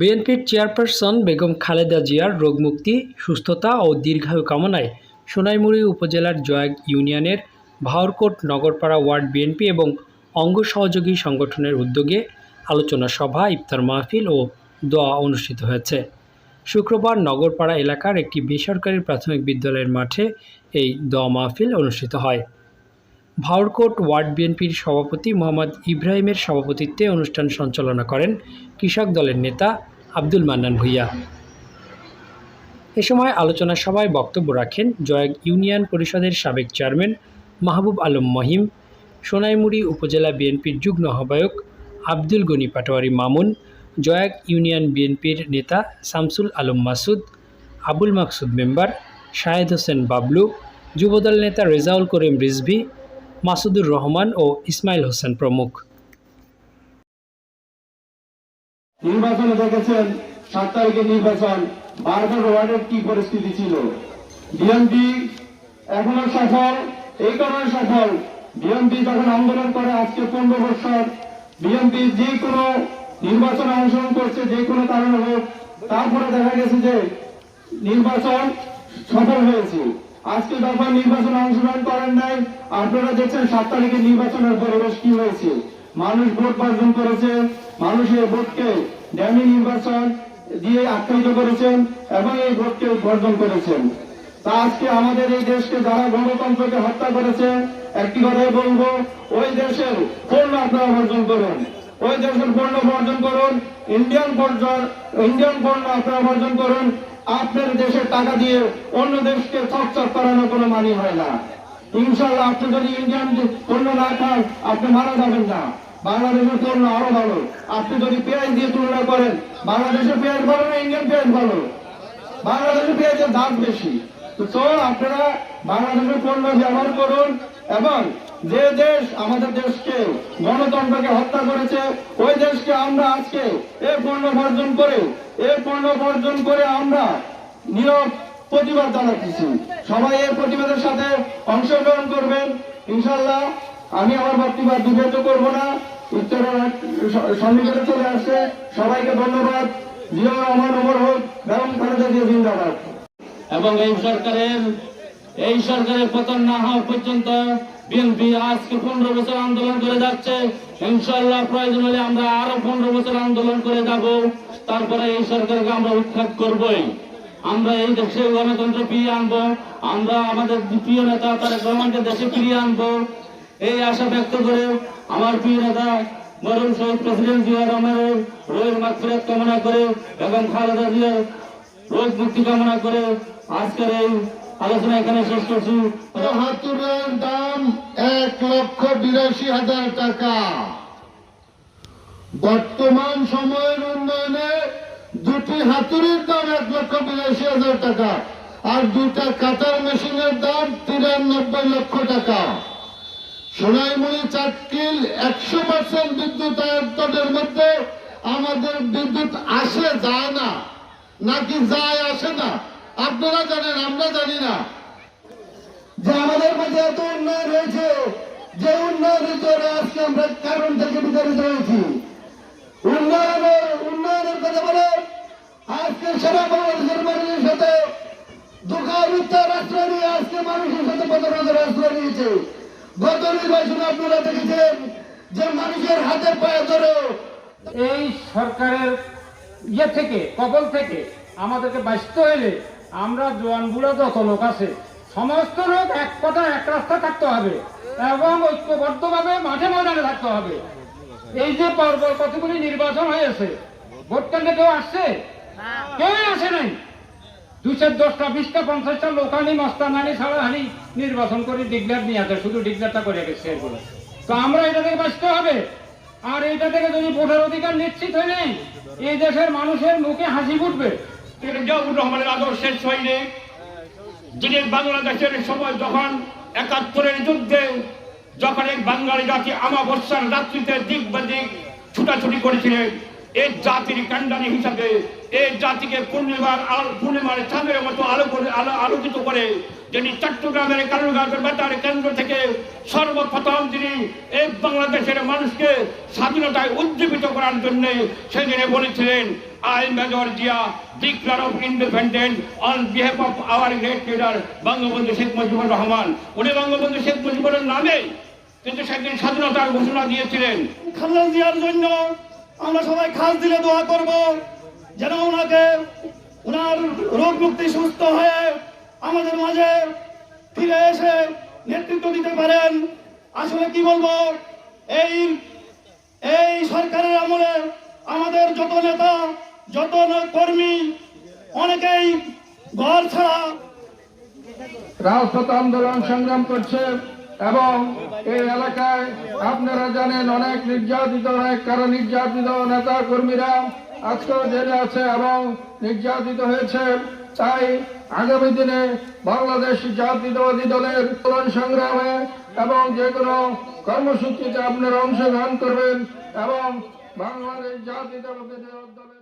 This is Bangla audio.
বিএনপির চেয়ারপারসন বেগম খালেদা জিয়ার রোগমুক্তি, সুস্থতা ও দীর্ঘায়ু কামনায় সোনাইমুড়ি উপজেলার জয়াগ ইউনিয়নের ভাওরকোট নগরপাড়া ওয়ার্ড বিএনপি এবং অঙ্গ সহযোগী সংগঠনের উদ্যোগে আলোচনা সভা, ইফতার মাহফিল ও দোয়া অনুষ্ঠিত হয়েছে। শুক্রবার নগরপাড়া এলাকার একটি বেসরকারি প্রাথমিক বিদ্যালয়ের মাঠে এই দোয়া মাহফিল অনুষ্ঠিত হয়। ভাওরকোট ওয়ার্ড বিএনপির সভাপতি মোহাম্মদ ইব্রাহিমের সভাপতিত্বে অনুষ্ঠান সঞ্চালনা করেন কৃষক দলের নেতা আব্দুল মান্নান ভূঁইয়া। এ সময় আলোচনা সভায় বক্তব্য রাখেন জয়াগ ইউনিয়ন পরিষদের সাবেক চেয়ারম্যান মাহবুব আলম মহিম, সোনাইমুড়ি উপজেলা বিএনপির যুগ্ম আহ্বায়ক আব্দুল গনি পাটোয়ারি মামুন, জয়াগ ইউনিয়ন বিএনপির নেতা শামসুল আলম মাসুদ, আবুল মাকসুদ মেম্বার শাহেদ হোসেন বাবলু, যুবদল নেতা রেজাউল করিম রিজভি মাসুদুর রহমান ও ইসমাইল হোসেন প্রমুখ। নির্বাচনে দেখেছেন সাত তারিখের নির্বাচন, বারবার ওয়ার্ডের কি পরিস্থিতি ছিল? বিএনপি এখনও সফল, এই কারণে সফল। বিএনপি যখন আন্দোলন করে আজকে পনেরো বছর, বিএনপি যে কোনো নির্বাচনে অংশগ্রহণ করছে, যে কোনো কারণে হোক, তারপরে দেখা গেছে যে নির্বাচন সফল হয়েছে। আজকে যখন নির্বাচনে অংশগ্রহণ করেন নাই। আপনারা দেখছেন সাত তারিখের নির্বাচনের পরিবেশ কি হয়েছে। মানুষ ভোট বর্জন করেছে, মানুষের ভোটকে ড্যামি নির্বাচন দিয়ে আখ্যায়িত করেছেন এবং এই ভোটকে বর্জন করেছেন। তা আজকে আমাদের এই দেশকে যারা গণতন্ত্রকে হত্যা করেছে, একটি কথাই বলব, ওই দেশের পণ্য আপনারা বর্জন করুন। ওই দেশের পণ্য বর্জন করুন, ইন্ডিয়ান পণ্য ইন্ডিয়ান পণ্য আপনারা বর্জন করুন। আপনার দেশের টাকা দিয়ে অন্য দেশকে চকচক করানো কোনো মানি হয় না। ইনশাল্লাহ আপনি যদি ইন্ডিয়ান পণ্য না খান, আপনি মারা যাবেন না। বাংলাদেশের পণ্য আরও ভালো। আপনি যদি পেঁয়াজ দিয়ে তুলনা করেন, বাংলাদেশের পেঁয়াজ ভালো না ইন্ডিয়ান পেঁয়াজ ভালো? বাংলাদেশের পেঁয়াজের দাম বেশি। তো তো আপনারা বাংলাদেশের পণ্য ব্যবহার করুন এবং যে দেশ আমাদের দেশকে গণতন্ত্রকে হত্যা করেছে, ওই দেশকে আমরা আজকে এই পণ্য বর্জন করে এই পণ্য বর্জন করে আমরা নীরব প্রতিবাদ জানাচ্ছি। সবাই এই প্রতিবাদের সাথে অংশগ্রহণ করবেন। ইনশাল্লাহ আমি আমার বক্তব্য বিভক্ত করব না। উত্তরের সন্নিকটে চলে আসছে। সবাইকে ধন্যবাদ। জিয়া রহমান অমর হোক, বেগম খালেদা জিয়া এবং এই সরকারের এই সরকারের পতন না হওয়া পর্যন্ত বিএনপি আজকে পনেরো বছর আন্দোলন করে যাচ্ছে? ইনশাল্লাহ প্রয়োজন হলে আমরা আরও পনেরো বছর আন্দোলন করে যাব। তারপরে এই সরকারকে আমরা উৎখাত করবই। আমরা এই দেশে গণতন্ত্র ফিরিয়ে আনব। আমরা আমাদের প্রিয় নেতা তারেক রহমানকে দেশে ফিরিয়ে আনব। এই আশা ব্যক্ত করে আমার প্রিয় নেতা মরুম শহীদ প্রেসিডেন্ট জিয়া রহমানের রোহের মাগফিরাত কামনা করে এবং খালেদা জিয়ার রোগ মুক্তি কামনা করে আজকের এই আলোচনা এখানে শেষ করছি। হাতুরের দাম এক লক্ষ বিরাশি হাজার টাকা। বর্তমান সময়ের উন্নয়নে দুটি হাতুড়ির দাম এক লক্ষ বিরাশি হাজার টাকা আর দুটা কাটার মেশিনের দাম তিরানব্বই লক্ষ টাকা। সোনাইমুড়ি চাটকিল একশো পার্সেন্ট বিদ্যুৎ আয়তনের মধ্যে আমাদের বিদ্যুৎ আসে, যায় না, নাকি যায়, আসে না? আপনারা জানেন আমরা জানি না। যে আমাদের মাঝে এত উন্নয়ন হয়েছে যে উন্নয়নের জন্য আজকে আমরা কারণ থেকে বিতাড়িত হয়েছি। উন্নয়নের উন্নয়নের কথা বলে আজকে সারা বাংলাদেশের মানুষের সাথে দুঃখাবৃত্তার আশ্রয় নিয়ে আজকে মানুষের সাথে প্রতারণার আশ্রয় নিয়েছে। গত নির্বাচনে আপনারা দেখেছেন যে মানুষের হাতে পায়ে ধরে এই সরকারের ইয়ে থেকে কবল থেকে আমাদেরকে বাঁচতে হইলে আমরা জোয়ান বুড়া যত লোক আছে সমস্ত লোক এক কথা এক রাস্তা থাকতে হবে এবং ঐক্যবদ্ধভাবে মাঠে ময়দানে থাকতে হবে। এই যে পর্ব কতগুলি নির্বাচন হয়েছে, ভোট কেন্দ্রে কেউ আসছে? কেউই আসে নাই। দুশো দশটা, বিশটা, পঞ্চাশটা লোকানি মস্তানানি ছাড়া হানি নির্বাচন করে ডিগলার নিয়ে আসে, শুধু ডিগলারটা করে গেছে তো আমরা এটা থেকে বাঁচতে হবে। আর এইটা থেকে যদি ভোটের অধিকার নিশ্চিত হয়ে নেই, এই দেশের মানুষের মুখে হাসি ফুটবে। জিয়াউর রহমানের সময় যখন একাত্তরের যখন এই আমাবস্যার রাত্রিতে দিক ছুটাছুটি করেছিলেন এই জাতির হিসাবে এই জাতিকে পূর্ণিমার পূর্ণিমার মতো আলো করে আলো আলোকিত করে যিনি চট্টগ্রামের কালুরঘাটের বেতার কেন্দ্র থেকে সর্বপ্রথম তিনি এই বাংলাদেশের মানুষকে স্বাধীনতায় উজ্জীবিত করার জন্য সেদিনে বলেছিলেন I major Zia declare of independent on behalf of our great leader Bangabandhu Sheikh Mujibur Rahman. উনি বঙ্গবন্ধু শেখ মুজিবুরের নামে কিন্তু সেদিন স্বাধীনতার ঘোষণা দিয়েছিলেন। খালেদা জিয়ার জন্য আমরা সবাই খাস দিলে দোয়া করব, যেন ওনাকে, ওনার রোগ মুক্তি সুস্থ হয়ে আমাদের মাঝে ফিরে এসে নেতৃত্ব দিতে পারেন। আসলে কি বলব? এই এই সরকারের আমলে আমাদের যত নেতা, যত কর্মী, অনেকেই ঘর ছাড়া রাজপথ আন্দোলন সংগ্রাম করছে এবং এই এলাকায় আপনারা জানেন অনেক নির্যাতিত অনেক কারও নির্যাতিত নেতা কর্মীরা আজকেও জেলে আছে এবং নির্যাতিত হয়েছে। তাই আগামী দিনে বাংলাদেশ জাতীয়তাবাদী দলের আন্দোলন সংগ্রামে এবং যে কোনো কর্মসূচিতে আপনারা অংশগ্রহণ করবেন এবং বাংলাদেশ জাতীয়তাবাদী দলের